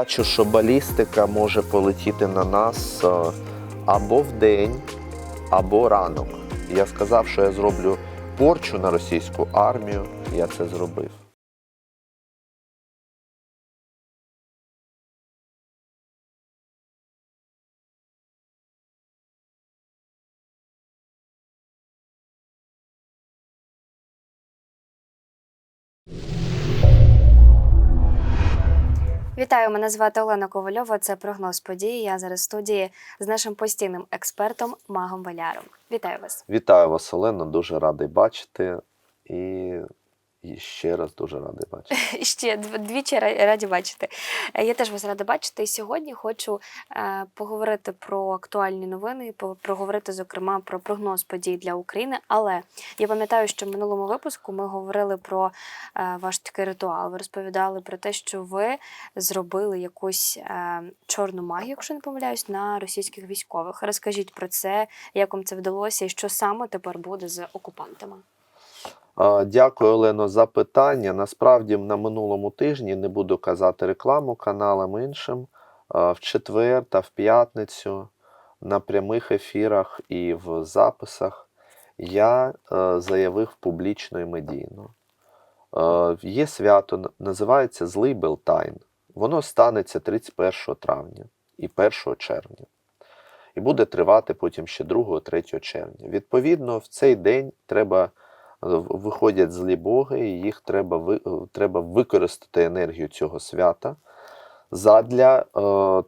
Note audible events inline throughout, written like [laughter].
бачу, що балістика може полетіти на нас е, або в день, або ранок. Я сказав, що я зроблю порчу на російську армію. Я це зробив. Вітаю, мене звати Олена Ковальова. Це прогноз події. Я зараз в студії з нашим постійним експертом Магом Валяром. Вітаю вас. Вітаю вас, Олена. Дуже радий бачити. І, і ще раз дуже радий бачити. [laughs] Ще двічі раді бачити. Е, Я теж вас рада бачити. І сьогодні хочу е, поговорити про актуальні новини, проговорити, зокрема, про прогноз подій для України. Але я пам'ятаю, що в минулому випуску ми говорили про е, ваш такий ритуал. Ви розповідали про те, що ви зробили якусь чорну магію, якщо не помиляюсь, на російських військових. Розкажіть про це, як вам це вдалося, і що саме тепер буде з окупантами. Дякую, Олено, за питання. Насправді, на минулому тижні не буду казати рекламу каналам іншим. В четвер та в п'ятницю на прямих ефірах і в записах я е, заявив публічно і медійно. Е, Є свято, називається Злий Белтайн. Воно станеться 31 травня і 1 червня. І буде тривати потім ще 2-3 червня. Відповідно, в цей день треба виходять злі боги, і їх треба, е, треба використати енергію цього свята задля е,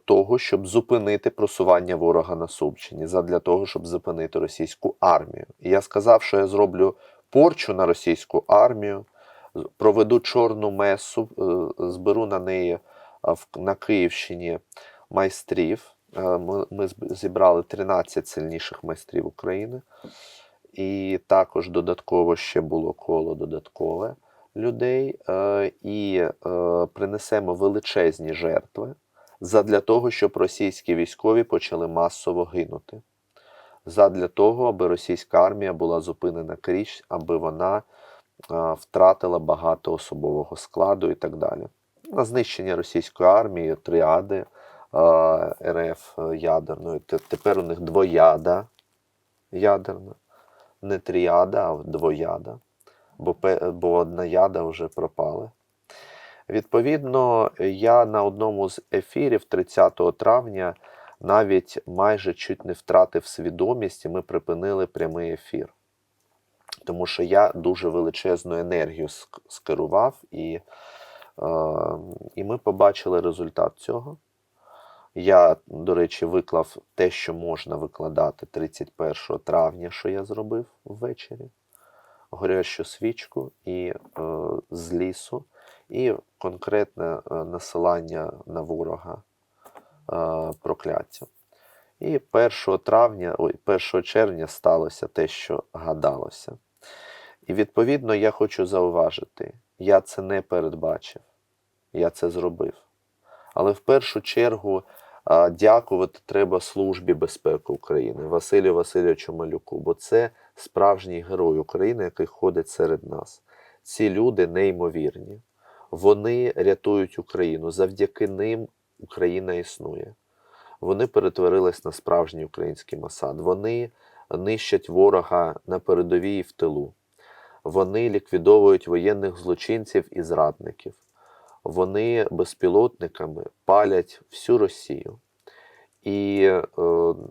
того, щоб зупинити просування ворога на Сумщині, задля того, щоб зупинити російську армію. І я сказав, що я зроблю порчу на російську армію, проведу чорну месу, е, зберу на неї на Київщині майстрів. Ми зібрали 13 сильніших майстрів України. І також додатково ще було коло додаткове людей. Е, і е, принесемо величезні жертви задля того, щоб російські військові почали масово гинути. Задля того, аби російська армія була зупинена крізь, аби вона е, втратила багато особового складу і так далі. На знищення російської армії тріади РФ ядерної. Тепер у них двояда ядерна не тріада, а двояда, бо, бо одна яда вже пропала. Відповідно, я на одному з ефірів 30 травня навіть майже чуть не втратив свідомість, і ми припинили прямий ефір. Тому що я дуже величезну енергію скерував, і, е, і ми побачили результат цього. Я, до речі, виклав те, що можна викладати 31 травня, що я зробив ввечері. Горящу свічку і е, з лісу, і конкретне е, насилання на ворога е, прокляття. І 1 травня, ой, 1 червня сталося те, що гадалося. І відповідно я хочу зауважити, я це не передбачив, я це зробив. Але в першу чергу а, дякувати треба Службі безпеки України, Василю Васильовичу Малюку, бо це справжній герой України, який ходить серед нас. Ці люди неймовірні. Вони рятують Україну. Завдяки ним Україна існує. Вони перетворились на справжній український Масад. Вони нищать ворога на передовій і в тилу. Вони ліквідовують воєнних злочинців і зрадників вони безпілотниками палять всю Росію. І е,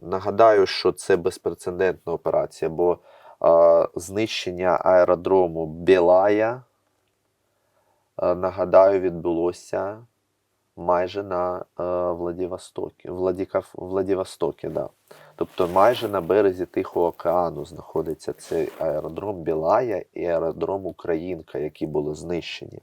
нагадаю, що це безпрецедентна операція, бо е, знищення аеродрому Білая, е, нагадаю, відбулося майже на е, Владивостокі. Владіка, Владивостокі, да. Тобто майже на березі Тихого океану знаходиться цей аеродром Білая і аеродром Українка, які були знищені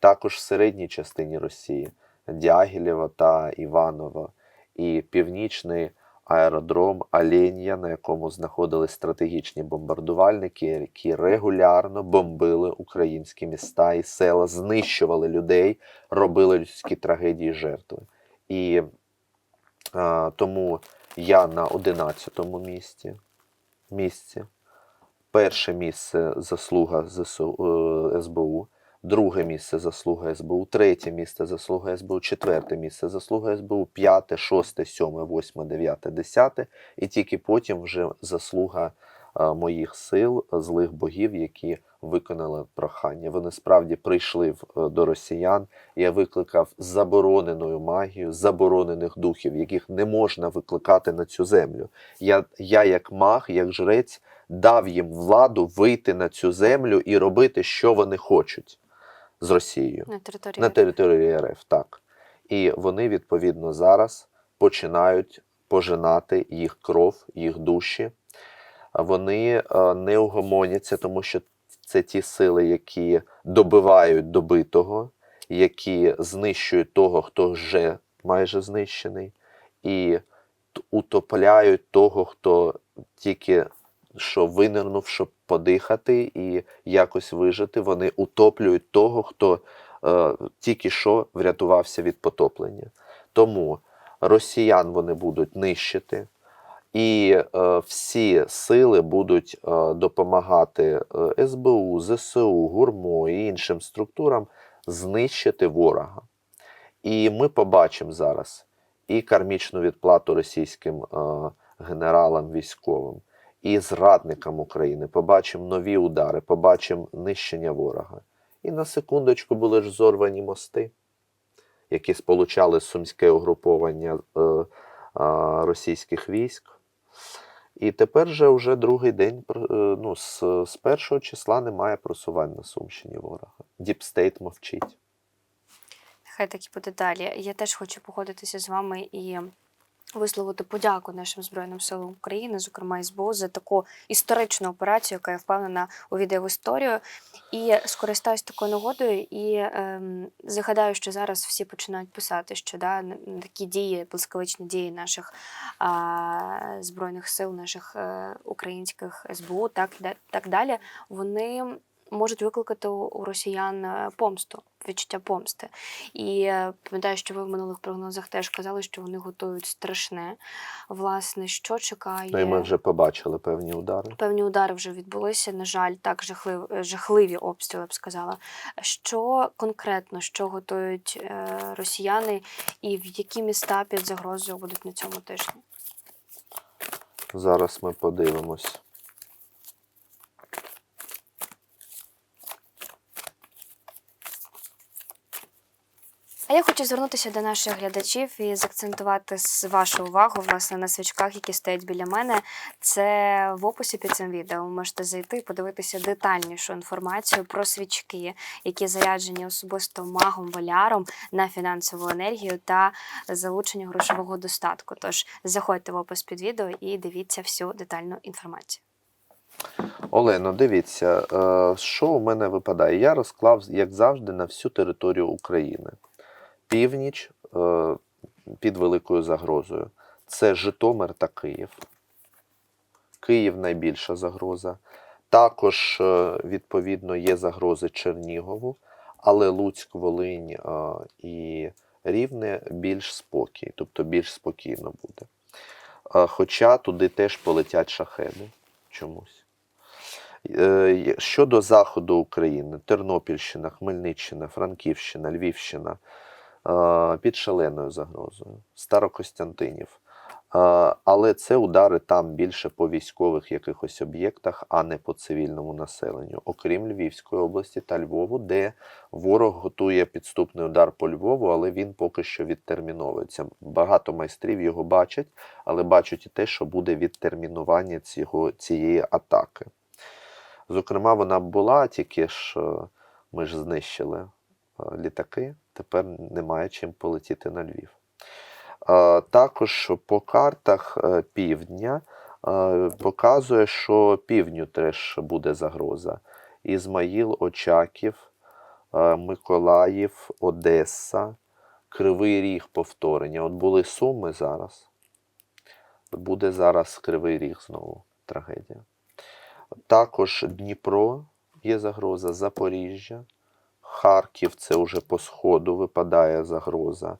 також в середній частині Росії Дягілєва та Іваново, і північний аеродром Оленя, на якому знаходились стратегічні бомбардувальники, які регулярно бомбили українські міста і села, знищували людей, робили людські трагедії жертви. І а, тому я на 11-му місці. місці. Перше місце заслуга ЗСУ, е, СБУ, друге місце заслуга СБУ, третє місце заслуга СБУ, четверте місце заслуга СБУ, п'яте, шосте, сьоме, восьме, дев'яте, десяте, і тільки потім вже заслуга е, моїх сил, злих богів, які виконали прохання. Вони справді прийшли е, до росіян. Я викликав забороненою магію, заборонених духів, яких не можна викликати на цю землю. Я, я як маг, як жрець, дав їм владу вийти на цю землю і робити, що вони хочуть з Росією На території на території РФ, так. І вони відповідно зараз починають пожинати їх кров, їх душі. Вони е, не угомоняться, тому що це ті сили, які добивають добитого, які знищують того, хто вже майже знищений, і утопляють того, хто тільки що винирнув, щоб подихати і якось вижити. Вони утоплюють того, хто е, тільки що врятувався від потоплення. Тому росіян вони будуть нищити, і е, всі сили будуть е, допомагати е, СБУ, ЗСУ, ГУРМО і іншим структурам знищити ворога. І ми побачимо зараз і кармічну відплату російським е, генералам військовим, і зрадникам України. Побачимо нові удари, побачимо нищення ворога. І на секундочку були ж зорвані мости, які сполучали сумське угруповання е, е, російських військ. І тепер же вже другий день, е, ну, з, з першого числа немає просувань на Сумщині ворога. Діпстейт мовчить. Нехай так і буде далі. Я теж хочу погодитися з вами і висловити подяку нашим Збройним силам України, зокрема СБУ, за таку історичну операцію, яка я впевнена увійде в історію. І скористаюсь такою нагодою і ем, загадаю, що зараз всі починають писати, що да, такі дії, блискавичні дії наших а, збройних сил, наших е, українських СБУ, так, так далі, вони можуть викликати у росіян е, помсту, відчуття помсти. І е, пам'ятаю, що ви в минулих прогнозах теж казали, що вони готують страшне. Власне, що чекає. Ну і ми вже побачили певні удари. Певні удари вже відбулися. На жаль, так жахлив, жахливі обстріли, я б сказала. Що конкретно що готують е, росіяни, і в які міста під загрозою будуть на цьому тижні? Зараз ми подивимось. А я хочу звернутися до наших глядачів і заакцентувати с- вашу увагу власне на свічках, які стоять біля мене. Це в описі під цим відео. Ви можете зайти і подивитися детальнішу інформацію про свічки, які заряджені особисто магом воляром на фінансову енергію та залучення грошового достатку. Тож заходьте в опис під відео і дивіться всю детальну інформацію. Олено, дивіться, е, що у мене випадає. Я розклав, як завжди, на всю територію України. Північ е, під великою загрозою. Це Житомир та Київ. Київ найбільша загроза. Також, е, відповідно, є загрози Чернігову, але Луцьк, Волинь е, і Рівне більш спокій, тобто більш спокійно буде. Хоча туди теж полетять шахеди чомусь. Щодо заходу України, Тернопільщина, Хмельниччина, Франківщина, Львівщина під шаленою загрозою, Старокостянтинів. Е, Але це удари там більше по військових якихось об'єктах, а не по цивільному населенню, окрім Львівської області та Львову, де ворог готує підступний удар по Львову, але він поки що відтерміновується. Багато майстрів його бачать, але бачать і те, що буде відтермінування цього, цієї атаки. Зокрема, вона була, тільки ж е, ми ж знищили е, літаки, тепер немає чим полетіти на Львів. Е, Також по картах е, півдня е, показує, що півдню теж буде загроза. Ізмаїл, Очаків, е, Миколаїв, Одеса, Кривий Ріг повторення. От були Суми зараз. Буде зараз Кривий Ріг знову трагедія. Також Дніпро є загроза, Запоріжжя, Харків це вже по сходу випадає загроза.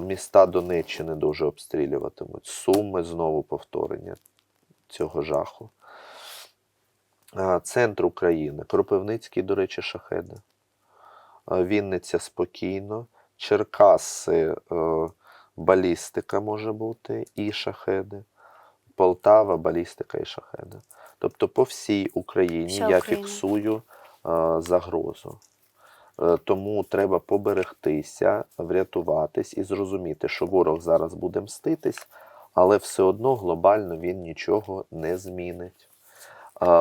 Міста Донеччини дуже обстрілюватимуть. Суми знову повторення цього жаху. Центр України, Кропивницький, до речі, шахеди. Вінниця спокійно, Черкаси е, балістика може бути і шахеди, Полтава балістика і шахеди. Тобто по всій Україні Вся я Україна. фіксую е, загрозу. Е, Тому треба поберегтися, врятуватись і зрозуміти, що ворог зараз буде мститись, але все одно глобально він нічого не змінить.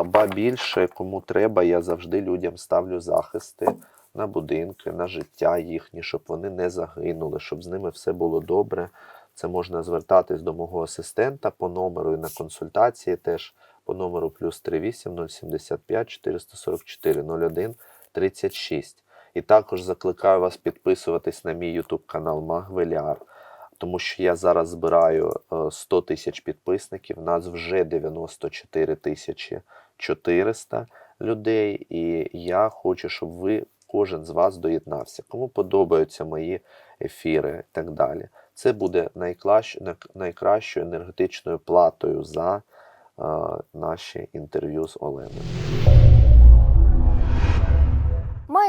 Ба більше, кому треба, я завжди людям ставлю захисти на будинки, на життя їхні, щоб вони не загинули, щоб з ними все було добре. Це можна звертатись до мого асистента по номеру і на консультації теж по номеру плюс 38 075 444 01 36. І також закликаю вас підписуватись на мій YouTube канал Магвеляр, тому що я зараз збираю е, 100 тисяч підписників. Нас вже 94 тисячі 400 людей, і я хочу, щоб ви кожен з вас доєднався. Кому подобаються мої ефіри і так далі. Це буде найкращою енергетичною платою за е, наші інтерв'ю з Оленою.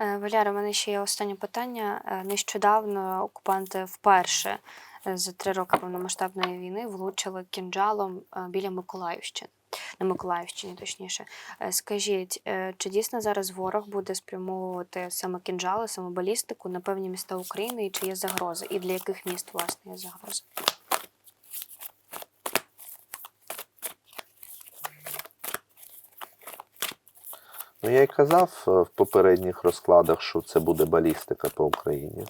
Е, Валяра, у мене ще є останнє питання. Е, Нещодавно окупанти вперше е, за три роки повномасштабної війни влучили кінжалом біля Миколаївщини. На Миколаївщині, точніше. Скажіть, чи дійсно зараз ворог буде спрямовувати саме кінжали, саме балістику на певні міста України, і чи є загрози? І для яких міст власне є загрози? Ну, я й казав е, в попередніх розкладах, що це буде балістика по Україні.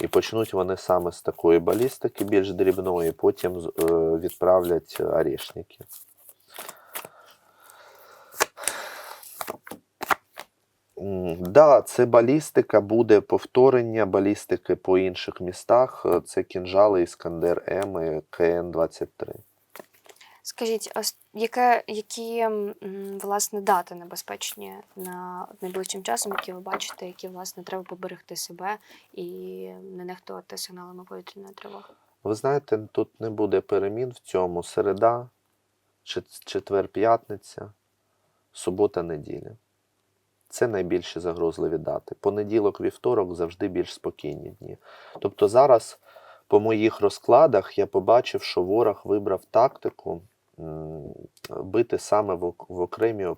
І почнуть вони саме з такої балістики, більш дрібної, потім е, відправлять орешники. Да, це балістика, буде повторення балістики по інших містах. Це кінжали Іскандер М і КН-23. Скажіть, ос- яке, які власне дати небезпечні на найближчим часом, які ви бачите, які власне треба поберегти себе і не нехтувати сигналами повітряної тривоги? Ви знаєте, тут не буде перемін в цьому. Середа, чет- четвер, п'ятниця, субота, неділя. Це найбільші загрозливі дати. Понеділок, вівторок завжди більш спокійні дні. Тобто зараз по моїх розкладах я побачив, що ворог вибрав тактику бити саме в, окремі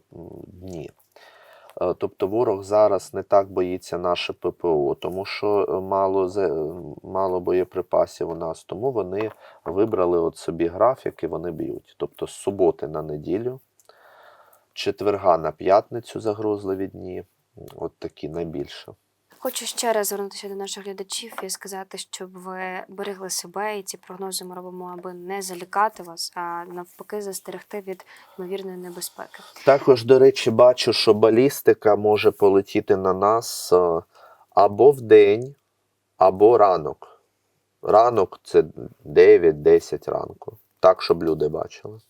дні. Е, Тобто ворог зараз не так боїться наше ППО, тому що е, мало, мало боєприпасів у нас, тому вони вибрали от собі графік і вони б'ють. Тобто з суботи на неділю, четверга на п'ятницю загрозливі дні, от такі найбільше. Хочу ще раз звернутися до наших глядачів і сказати, щоб ви берегли себе, і ці прогнози ми робимо, аби не залякати вас, а навпаки, застерегти від ймовірної небезпеки. Також, до речі, бачу, що балістика може полетіти на нас е, або в день, або ранок. Ранок це 9-10 ранку. Так, щоб люди бачили.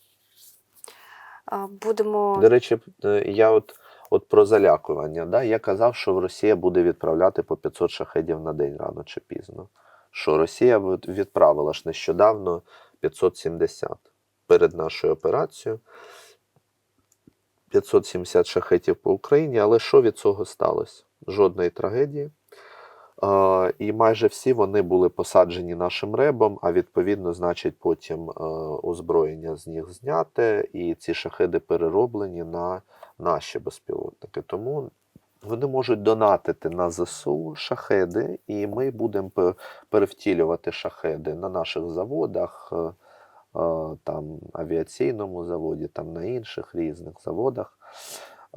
Будемо До речі, е, я от, от про залякування. Да? Я казав, що Росія буде відправляти по 500 шахедів на день рано чи пізно. Що Росія відправила ж нещодавно 570 перед нашою операцією. 570 шахетів по Україні, але що від цього сталося? Жодної трагедії. Е, і майже всі вони були посаджені нашим ребом, а відповідно, значить, потім е, озброєння з них зняте, і ці шахеди перероблені на наші безпілотники. Тому вони можуть донатити на ЗСУ шахеди, і ми будемо перевтілювати шахеди на наших заводах, е, е, там авіаційному заводі, там на інших різних заводах.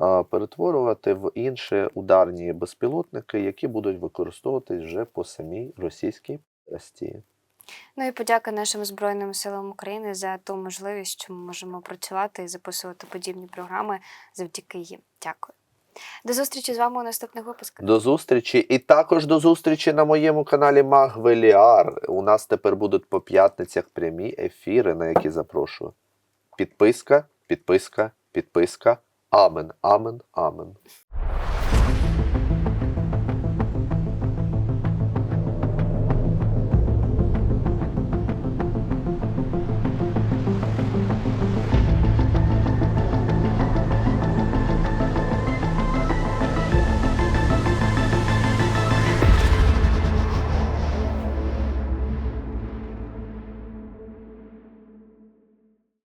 е, Перетворювати в інші ударні безпілотники, які будуть використовуватись вже по самій російській Росії. Ну і подяка нашим Збройним силам України за ту можливість, що ми можемо працювати і записувати подібні програми завдяки їм. Дякую. До зустрічі з вами у наступних випусках. До зустрічі. І також до зустрічі на моєму каналі Магвеліар. У нас тепер будуть по п'ятницях прямі ефіри, на які запрошую. Підписка, підписка, підписка. Амен, амен, амен.